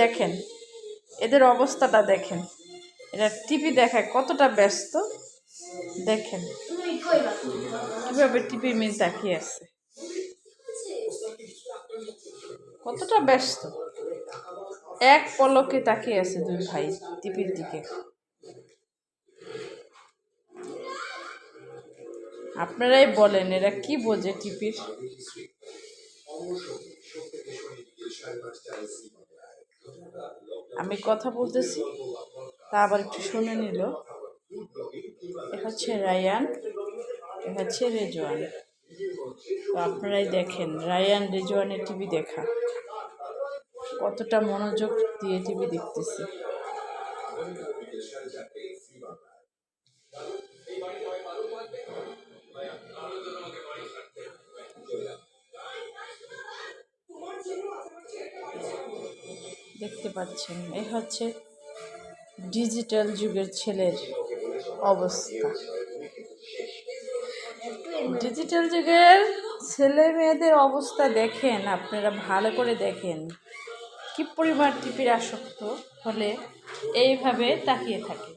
দেখেন, এদের অবস্থাটা দেখেন। এরা টিভি দেখায় কতটা ব্যস্ত। দেখেন, কীভাবে টিভি মিল তাকিয়ে আছে। কতটা ব্যস্ত। এক পলকে তাকিয়ে আছে দুই ভাই টিভির দিকে। আপনারাই বলেন, এরা কি বোঝে টিভির? আমি কথা বলতেছি, তা আবার একটু শুনে নিল। এ হচ্ছে রায়ান, এ হচ্ছে রেজওয়ান। তো আপনারাই দেখেন, রায়ান রেজওয়ানের টিভি দেখা। কতটা মনোযোগ দিয়ে টিভি দেখতেছে। দেখতে পাচ্ছেন। এ হচ্ছে ডিজিটাল যুগের ছেলের অবস্থা। ডিজিটাল যুগের ছেলে মেয়েদের অবস্থা দেখেন, আপনারা ভালো করে দেখেন। কি পরিমাণ টিপির আসক্ত হলে এইভাবে তাকিয়ে থাকে।